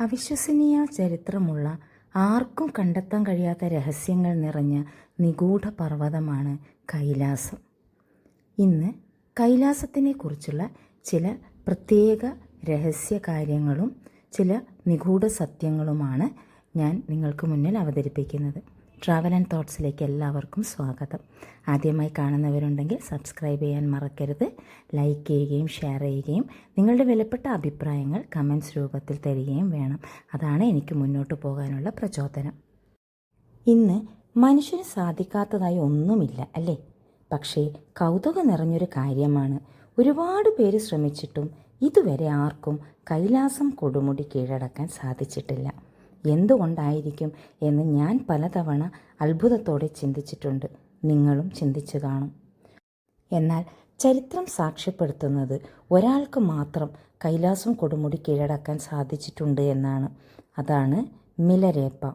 അവിശ്വസനീയ ചരിത്രമുള്ള ആർക്കും കണ്ടെത്താൻ കഴിയാത്ത രഹസ്യങ്ങൾ നിറഞ്ഞ നിഗൂഢ പർവതമാണ് കൈലാസം. ഇന്ന് കൈലാസത്തിനെ കുറിച്ചുള്ള ചില പ്രത്യേക രഹസ്യ കാര്യങ്ങളും ചില നിഗൂഢ സത്യങ്ങളുമാണ് ഞാൻ നിങ്ങൾക്ക് മുന്നിൽ അവതരിപ്പിക്കുന്നത്. ട്രാവൽ ആൻഡ് തോട്ട്സിലേക്ക് എല്ലാവർക്കും സ്വാഗതം. ആദ്യമായി കാണുന്നവരുണ്ടെങ്കിൽ സബ്സ്ക്രൈബ് ചെയ്യാൻ മറക്കരുത് ലൈക്ക് ചെയ്യുകയും ഷെയർ ചെയ്യുകയും നിങ്ങളുടെ വിലപ്പെട്ട അഭിപ്രായങ്ങൾ കമൻസ് രൂപത്തിൽ തരികയും വേണം. അതാണ് എനിക്ക് മുന്നോട്ട് പോകാനുള്ള പ്രചോദനം. ഇന്ന് മനുഷ്യന് സാധിക്കാത്തതായി ഒന്നുമില്ല അല്ലേ? പക്ഷേ കൗതുകം നിറഞ്ഞൊരു കാര്യമാണ്. ഒരുപാട് പേര് ശ്രമിച്ചിട്ടും ഇതുവരെ ആർക്കും കൈലാസം കൊടുമുടി കീഴടക്കാൻ സാധിച്ചിട്ടില്ല. എന്തുകൊണ്ടായിരിക്കും എന്ന് ഞാൻ പലതവണ അത്ഭുതത്തോടെ ചിന്തിച്ചിട്ടുണ്ട്. നിങ്ങളും ചിന്തിച്ചു കാണും. എന്നാൽ ചരിത്രം സാക്ഷ്യപ്പെടുത്തുന്നത് ഒരാൾക്ക് മാത്രം കൈലാസം കൊടുമുടി കീഴടക്കാൻ സാധിച്ചിട്ടുണ്ട് എന്നാണ്. അതാണ് മിലരേപ്പ.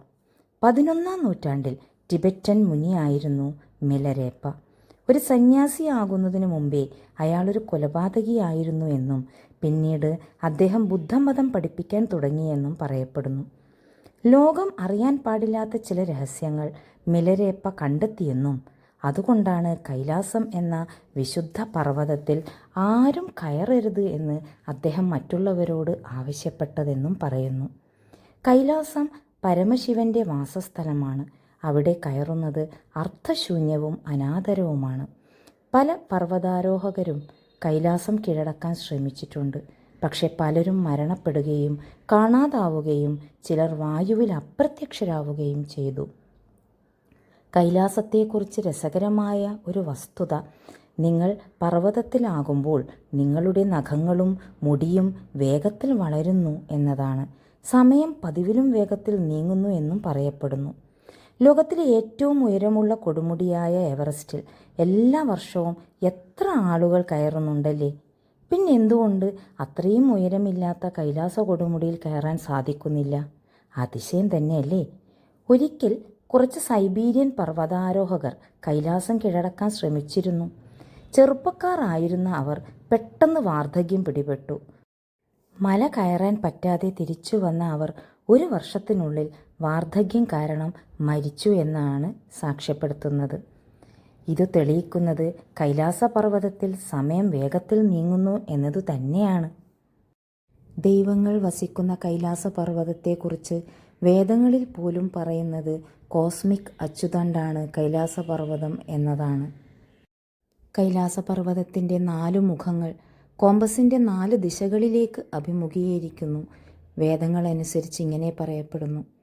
പതിനൊന്നാം നൂറ്റാണ്ടിൽ ടിബറ്റൻ മുനിയായിരുന്നു മിലരേപ്പ. ഒരു സന്യാസിയാകുന്നതിനു മുമ്പേ അയാളൊരു കൊലപാതകിയായിരുന്നു എന്നും പിന്നീട് അദ്ദേഹം ബുദ്ധമതം പഠിപ്പിക്കാൻ തുടങ്ങിയെന്നും പറയപ്പെടുന്നു. ലോകം അറിയാൻ പാടില്ലാത്ത ചില രഹസ്യങ്ങൾ മിലരേപ്പ കണ്ടെത്തിയെന്നും അതുകൊണ്ടാണ് കൈലാസം എന്ന വിശുദ്ധ പർവതത്തിൽ ആരും കയറരുത് എന്ന് അദ്ദേഹം മറ്റുള്ളവരോട് ആവശ്യപ്പെട്ടതെന്നും പറയുന്നു. കൈലാസം പരമശിവന്റെ വാസസ്ഥലമാണ്. അവിടെ കയറുന്നത് അർത്ഥശൂന്യവും അനാദരവുമാണ്. പല പർവതാരോഹകരും കൈലാസം കീഴടക്കാൻ ശ്രമിച്ചിട്ടുണ്ട്. പക്ഷെ പലരും മരണപ്പെടുകയും കാണാതാവുകയും ചിലർ വായുവിൽ അപ്രത്യക്ഷരാവുകയും ചെയ്തു. കൈലാസത്തെക്കുറിച്ച് രസകരമായ ഒരു വസ്തുത. നിങ്ങൾ പർവതത്തിലാകുമ്പോൾ നിങ്ങളുടെ നഖങ്ങളും മുടിയും വേഗത്തിൽ വളരുന്നു എന്നതാണ്. സമയം പതിവിലും വേഗത്തിൽ നീങ്ങുന്നു എന്നും പറയപ്പെടുന്നു. ലോകത്തിലെ ഏറ്റവും ഉയരമുള്ള കൊടുമുടിയായ എവറസ്റ്റിൽ എല്ലാ വർഷവും എത്ര ആളുകൾ കയറുന്നുണ്ടല്ലേ? പിന്നെ എന്തുകൊണ്ട് അത്രയും ഉയരമില്ലാത്ത കൈലാസ കൊടുമുടിയിൽ കയറാൻ സാധിക്കുന്നില്ല. അതിശയം തന്നെയല്ലേ? ഒരിക്കൽ കുറച്ച് സൈബീരിയൻ പർവതാരോഹകർ കൈലാസം കീഴടക്കാൻ ശ്രമിച്ചിരുന്നു. ചെറുപ്പക്കാരായിരുന്ന അവർ പെട്ടെന്ന് വാർദ്ധക്യം പിടിപെട്ടു. മല കയറാൻ പറ്റാതെ തിരിച്ചു വന്ന അവർ ഒരു വർഷത്തിനുള്ളിൽ വാർദ്ധക്യം കാരണം മരിച്ചു എന്നാണ് സാക്ഷ്യപ്പെടുത്തുന്നത്. ഇത് തെളിയിക്കുന്നത് കൈലാസപർവതത്തിൽ സമയം വേഗത്തിൽ നീങ്ങുന്നു എന്നതു തന്നെയാണ്. ദൈവങ്ങൾ വസിക്കുന്ന കൈലാസപർവതത്തെക്കുറിച്ച് വേദങ്ങളിൽ പോലും പറയുന്നത് കോസ്മിക് അച്ചുതണ്ടാണ് കൈലാസപർവതം എന്നതാണ്. കൈലാസപർവതത്തിന്റെ നാലു മുഖങ്ങൾ കോമ്പസിന്റെ നാല് ദിശകളിലേക്ക് അഭിമുഖീകരിക്കുന്നു. വേദങ്ങളനുസരിച്ച് ഇങ്ങനെ പറയപ്പെടുന്നു.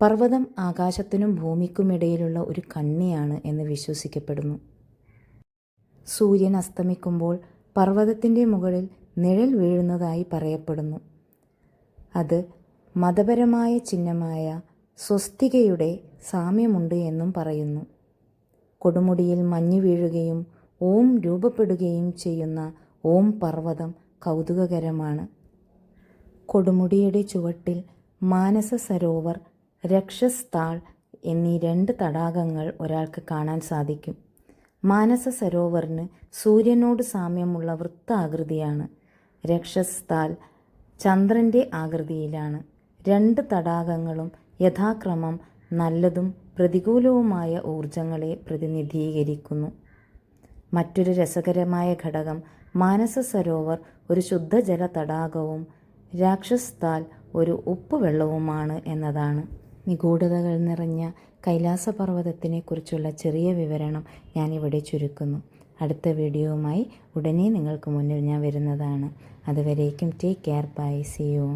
പർവതം ആകാശത്തിനും ഭൂമിക്കുമിടയിലുള്ള ഒരു കണ്ണിയാണ് എന്ന് വിശ്വസിക്കപ്പെടുന്നു. സൂര്യൻ അസ്തമിക്കുമ്പോൾ പർവതത്തിന്റെ മുകളിൽ നിഴൽ വീഴുന്നതായി പറയപ്പെടുന്നു. അത് മതപരമായ ചിഹ്നമായ സ്വസ്തികയുടെ സാമ്യമുണ്ട് എന്നും പറയുന്നു. കൊടുമുടിയിൽ മഞ്ഞു വീഴുകയും ഓം രൂപപ്പെടുകയും ചെയ്യുന്ന ഓം പർവതം കൗതുകകരമാണ്. കൊടുമുടിയുടെ ചുവട്ടിൽ മാനസ സരോവർ രക്ഷസ്ഥാൾ എന്നീ രണ്ട് തടാകങ്ങൾ ഒരാൾക്ക് കാണാൻ സാധിക്കും. മാനസ സരോവറിന് സൂര്യനോട് സാമ്യമുള്ള വൃത്താകൃതിയാണ്. രക്ഷസ്ഥാൽ ചന്ദ്രന്റെ ആകൃതിയിലാണ്. രണ്ട് തടാകങ്ങളും യഥാക്രമം നല്ലതും പ്രതികൂലവുമായ ഊർജങ്ങളെ പ്രതിനിധീകരിക്കുന്നു. മറ്റൊരു രസകരമായ ഘടകം മാനസ സരോവർ ഒരു ശുദ്ധജല തടാകവും രാക്ഷസ്ഥാൽ ഒരു ഉപ്പുവെള്ളവുമാണ് എന്നതാണ്. നിഗൂഢതകൾ നിറഞ്ഞ കൈലാസപർവതത്തിനെക്കുറിച്ചുള്ള ചെറിയ വിവരണം ഞാനിവിടെ ചുരുക്കുന്നു. അടുത്ത വീഡിയോവുമായി ഉടനെ നിങ്ങൾക്ക് മുന്നിൽ ഞാൻ വരുന്നതാണ്. അതുവരേക്കും take care bye see you